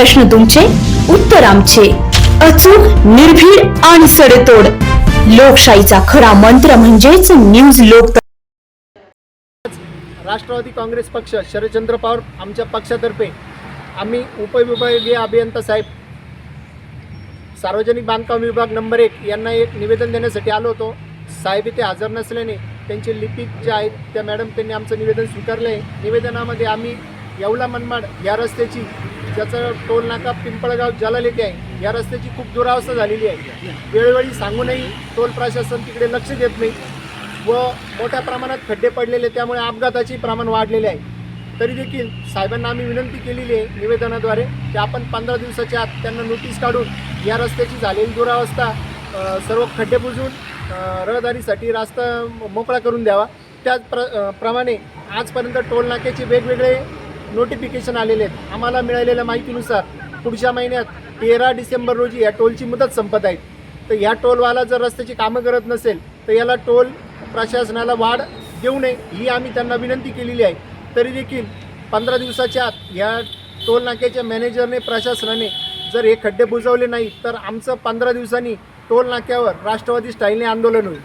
प्रश्न तुमचे उत्तर आमचे. अचूक निर्भीड आणि सडेतोड. लोकशाहीचा खरा मंत्र म्हणजेच न्यूज लोक राष्ट्रवादी काँग्रेस पक्ष शरदचंद्र पवार आमच्या पक्षातर्फे. आम्ही उपविभागीय अभियंता साहेब सार्वजनिक बांधकाम विभाग नंबर एक यांना एक निवेदन देण्यासाठी आलो होतो. साहेब इथे हजर नसल्याने त्यांचे लिपिक जे आहेत त्या मॅडम त्यांनी आमचं निवेदन स्वीकारलं आहे निवेदनामध्ये आम्ही येवला मनमाड या रस्त्याची ज्याचं टोल नाका पिंपळगाव जलालेटी आहे. या रस्त्याची खूप दुरावस्था झालेली आहे. वेळोवेळी सांगूनही टोल प्रशासन तिकडे लक्ष देत नाही व मोठ्या प्रमाणात खड्डे पडलेले त्यामुळे अपघाताचे प्रमाण वाढलेले आहे. तरी देखील साहेबांना आम्ही विनंती केलेली आहे निवेदनाद्वारे की आपण पंधरा दिवसाच्या आत त्यांना नोटीस काढून या रस्त्याची झालेली दुरावस्था सर्व खड्डे बुजून रहदारीसाठी रास्ता मोकळा करून द्यावा. त्याच प्र प्रमाणे आजपर्यंत टोल नाक्याचे वेगवेगळे नोटिफिकेशन आलेले आहेत. आम्हाला मिळालेल्या माहितीनुसार पुढच्या महिन्यात तेरा डिसेंबर रोजी या टोलची मुदत संपत आहे. तर ह्या टोलवाला जर रस्त्याची कामं करत नसेल तर याला टोल प्रशासनाला वाढ देऊ नये ही आम्ही त्यांना विनंती केलेली आहे. तरी देखील पंधरा दिवसाच्या आत ह्या टोल नाक्याच्या मॅनेजरने प्रशासनाने जर हे खड्डे बुजवले नाही तर आमचं पंधरा दिवसांनी टोल नाक्यावर राष्ट्रवादी स्टाईलने आंदोलन होईल.